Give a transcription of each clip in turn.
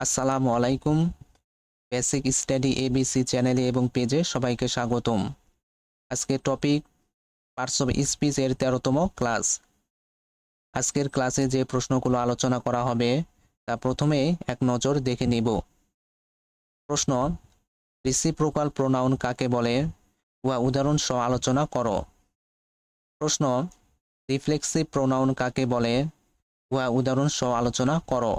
আসসালামু আলাইকুম। Basic study ABC চ্যানেলে এবং পেজে সবাইকে স্বাগতম। আজকে টপিক পার্টস অফ স্পিচ এর তেরোতম ক্লাস আজকের ক্লাসে যে প্রশ্নগুলো আলোচনা করা হবে, তা প্রথমে এক নজর দেখে নিব। প্রশ্ন রিসিপ্রোকাল প্রোনাউন কাকে বলে উহা উদাহরণ সহ আলোচনা করো। প্রশ্ন রিফ্লেক্সিভ প্রোনাউন কাকে বলে উহা উদাহরণ সহ আলোচনা করো।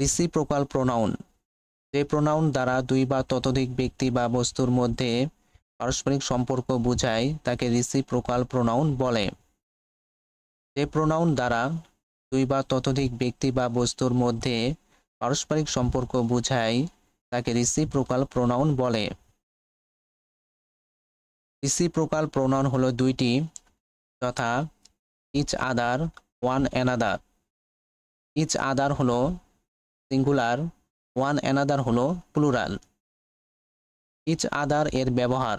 Reciprocal pronoun. যে প্রোনাউন দ্বারা দুই বা ততোধিক ব্যক্তি বা বস্তুর মধ্যে পারস্পরিক সম্পর্ক বোঝায়, তাকে রিসিপ্রোকাল প্রোনাউন বলে। যে প্রোনাউন দ্বারা দুই বা ততোধিক ব্যক্তি বা বস্তুর মধ্যে পারস্পরিক সম্পর্ক বোঝায়, তাকে রিসিপ্রোকাল প্রোনাউন বলে। রিসিপ্রোকাল প্রোনাউন হলো দুইটি, যথা each other one another. Each other হলো সিঙ্গুলার ওয়ান অ্যানাদার হলো প্লুরাল ইচ আদার এর ব্যবহার।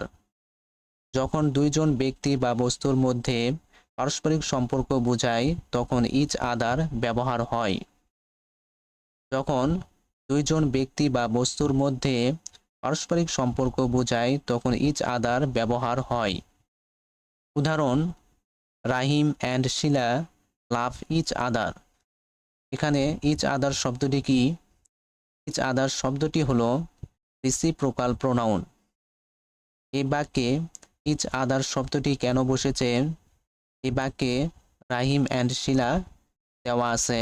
যখন দুইজন ব্যক্তি বা বস্তুর মধ্যে পারস্পরিক সম্পর্ক বোঝায়, তখন ইচ আদার ব্যবহার হয়। যখন দুইজন ব্যক্তি বা বস্তুর মধ্যে পারস্পরিক সম্পর্ক বোঝায়, তখন ইচ আদার ব্যবহার হয়। উদাহরণ, রাহিম and Shila love each other এখানে ইচ আদার শব্দটি কি? ইচ আদার শব্দটি হলো রিসিপ্রোকাল প্রোনাউন এই বাক্যে ইচ আদার শব্দটি কেন বসেছে? এই বাক্যে রাহিম অ্যান্ড শিলা দেওয়া আছে।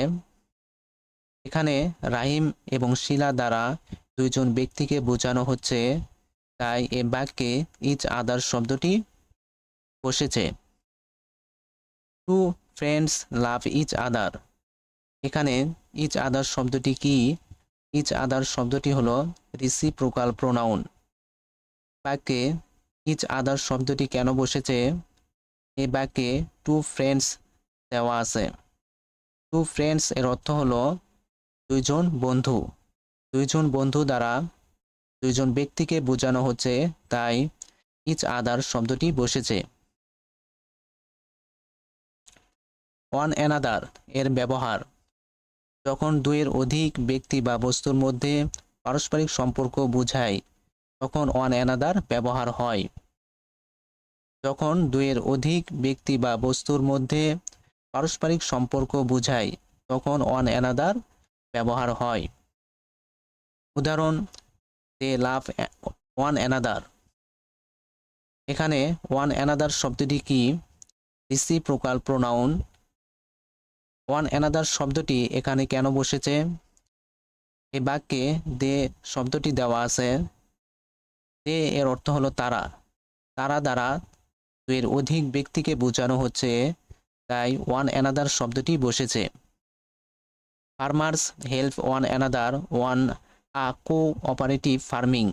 এখানে রাহিম এবং শিলা দ্বারা দুইজন ব্যক্তিকে বোঝানো হচ্ছে, তাই এ বাক্যে ইচ আদার শব্দটি বসেছে। Two friends love each other এখানে ইচ আদার শব্দটি কি? ইচ আদার শব্দটি হলো রিসিপ্রোকাল প্রোনাউন বাক্যে ইচ আদার শব্দটি কেন বসেছে? এ বাক্যে টু ফ্রেন্ডস দেওয়া আছে। টু ফ্রেন্ডস এর অর্থ হলো দুইজন বন্ধু। দুইজন বন্ধু দ্বারা দুইজন ব্যক্তিকে বোঝানো হচ্ছে, তাই ইচ আদার শব্দটি বসেছে। ওয়ান অ্যানাদার এর ব্যবহার। যখন দুইয়ের অধিক ব্যক্তি বা বস্তুর মধ্যে পারস্পরিক সম্পর্ক বোঝায়, তখন ওয়ান অ্যানাদার ব্যবহার হয়। যখন দুইয়ের অধিক ব্যক্তি বা বস্তুর মধ্যে পারস্পরিক সম্পর্ক বোঝায়, তখন ওয়ান অ্যানাদার ব্যবহার হয়। উদাহরণ দে লাভ ওয়ান অ্যানাদার এখানে ওয়ান অ্যানাদার শব্দটি কি? রিসিপ্রোকাল প্রোনাউন ওয়ান অ্যানাদার শব্দটি এখানে কেন বসেছে? এই বাক্যে দে শব্দটি দেওয়া আছে। দে এর অর্থ হলো তারা। তারা দ্বারা দুয়ের অধিক ব্যক্তিকে বোঝানো হচ্ছে, তাই ওয়ান অ্যানাদার শব্দটি বসেছে। Farmers help one another, one a cooperative farming.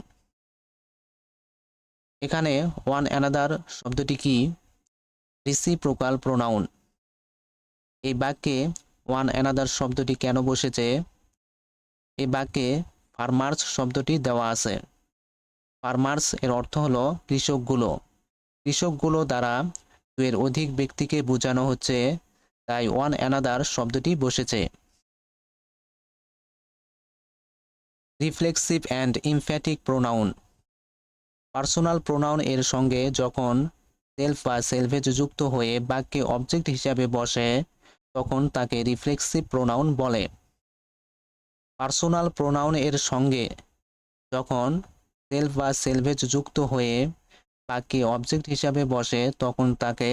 এখানে ওয়ান অ্যানাদার শব্দটি কি? রিসিপ্রোকাল প্রোনাউন এই বাক্যে ওয়ান অ্যানাদার শব্দটি কেন বসেছে? এই বাক্যে ফার্মার্স শব্দটি দেওয়া আছে। ফার্মার্স এর অর্থ হলো কৃষকগুলো। কৃষকগুলো দ্বারা দুয়ের অধিক ব্যক্তিকে বোঝানো হচ্ছে, তাই ওয়ান অ্যানাদার শব্দটি বসেছে। Reflexive and emphatic pronoun personal pronoun এর সঙ্গে যখন সেলফ বা সেলভেজ যুক্ত হয়ে বাক্যে অবজেক্ট হিসাবে বসে তখন তাকে রিফ্লেক্সিভ প্রোনাউন বলে। পার্সোনাল প্রোনাউন এর সঙ্গে যখন সেলফ বা সেলভেজ যুক্ত হয়ে বাকি অবজেক্ট হিসাবে বসে, তখন তাকে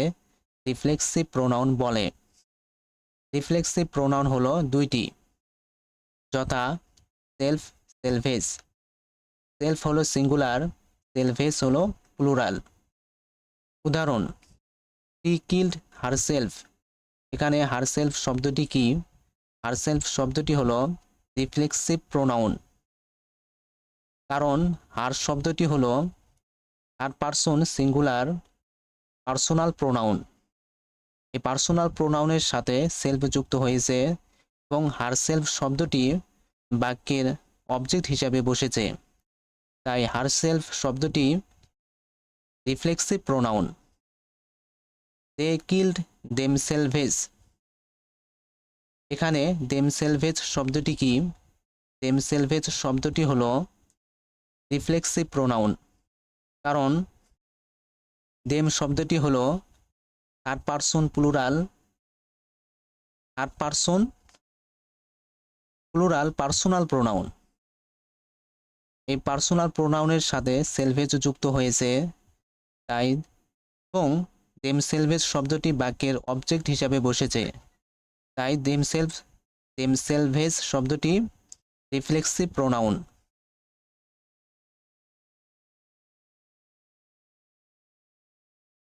রিফ্লেক্সিভ প্রোনাউন বলে। রিফ্লেক্সিভ প্রোনাউন হলো দুইটি, যথা সেলফ সেলভেজ সেলফ হলো সিঙ্গুলার সেলভেজ হলো প্লুরাল উদাহরণ হি কিল্ড হারসেলফ এখানে হারসেলফ শব্দটি কি? হারসেলফ শব্দটি হলো রিফ্লেক্সিভ প্রোনাউন কারণ হার শব্দটি হলো her person singular personal pronoun এই পার্সোনাল প্রোনাউনের সাথে সেলফ যুক্ত হয়েছে এবং হারসেলফ শব্দটি বাক্যের অবজেক্ট হিসাবে বসেছে। তাই হারসেলফ শব্দটি reflexive pronoun they killed themselves এখানে দেমসেলভেজ শব্দটি কি? দেমসেলভেজ শব্দটি হলো রিফ্লেক্সিভ প্রোনাউন কারণ দেম শব্দটি হলো third person plural third person plural personal pronoun এই পার্সোনাল প্রোনাউনের সাথে সেলভেজ যুক্ত হয়েছে, তাই এবং দেমসেলভেজ শব্দটি বাক্যের অবজেক্ট হিসাবে বসেছে। তাই দেমসেলভ দেমসেলভেজ শব্দটি রিফ্লেক্সিভ প্রোনাউন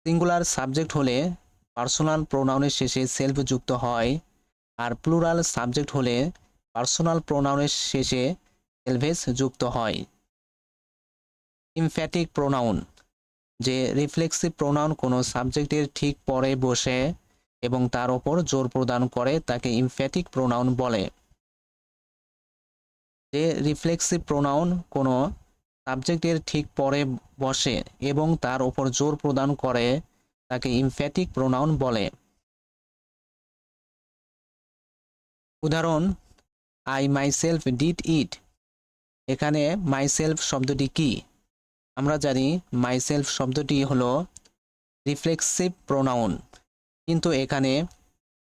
সিঙ্গুলার সাবজেক্ট হলে পার্সোনাল প্রোনাউনের শেষে সেলফ যুক্ত হয় আর প্লুরাল সাবজেক্ট হলে পার্সোনাল প্রোনাউনের শেষে সেলভেজ যুক্ত হয়। ইমফ্যাটিক প্রোনাউন যে রিফ্লেক্সিভ প্রোনাউন কোনো সাবজেক্টের ঠিক পরে বসে এবং তার ওপর জোর প্রদান করে তাকে ইমফ্যাটিক প্রোনাউন বলে। যে রিফ্লেক্সিভ প্রোনাউন কোনো সাবজেক্টের ঠিক পরে বসে এবং তার ওপর জোর প্রদান করে তাকে ইমফ্যাটিক প্রোনাউন বলে। উদাহরণ আই মাইসেলফ ডিড ইট এখানে মাইসেলফ শব্দটি কি? আমরা জানি মাইসেলফ শব্দটি হলো রিফ্লেক্সিভ প্রোনাউন কিন্তু এখানে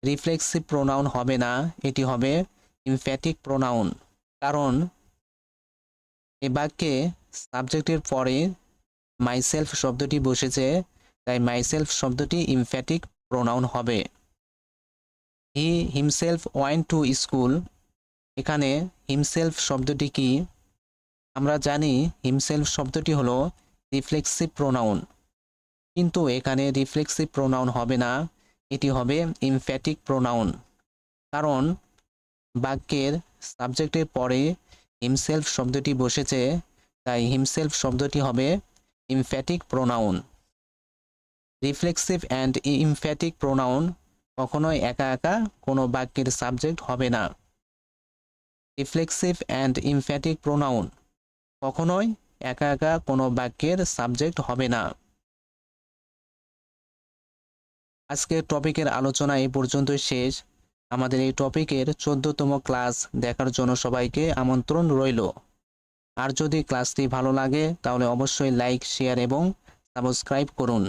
রিফ্লেক্সিভ প্রোনাউন হবে না, এটি হবে ইমফ্যাটিক প্রোনাউন কারণ এ বাক্যে সাবজেক্টের পরে মাইসেলফ শব্দটি বসেছে, তাই মাইসেলফ শব্দটি ইমফ্যাটিক প্রোনাউন হবে। He himself went to school এখানে হিমসেলফ শব্দটি কি? আমরা জানি হিমসেলফ শব্দটি হলো রিফ্লেক্সিভ প্রোনাউন কিন্তু এখানে রিফ্লেক্সিভ প্রোনাউন হবে না, এটি হবে ইমফ্যাটিক প্রোনাউন কারণ বাক্যের সাবজেক্টের পরে হিমসেলফ শব্দটি বসেছে, তাই হিমসেলফ শব্দটি হবে emphatic pronoun reflexive and emphatic pronoun কখনোই একা একা কোনো বাক্যের সাবজেক্ট হবে না। রিফ্লেক্সিভ অ্যান্ড ইমফ্যাটিক প্রোনাউন কখনোই একা একা কোনো বাক্যের সাবজেক্ট হবে না। আজকের টপিকের আলোচনা এই পর্যন্তই শেষ। আমাদের এই টপিকের চোদ্দতম ক্লাস দেখার জন্য সবাইকে আমন্ত্রণ রইল। আর যদি ক্লাসটি ভালো লাগে, তাহলে অবশ্যই লাইক শেয়ার এবং সাবস্ক্রাইব করুন।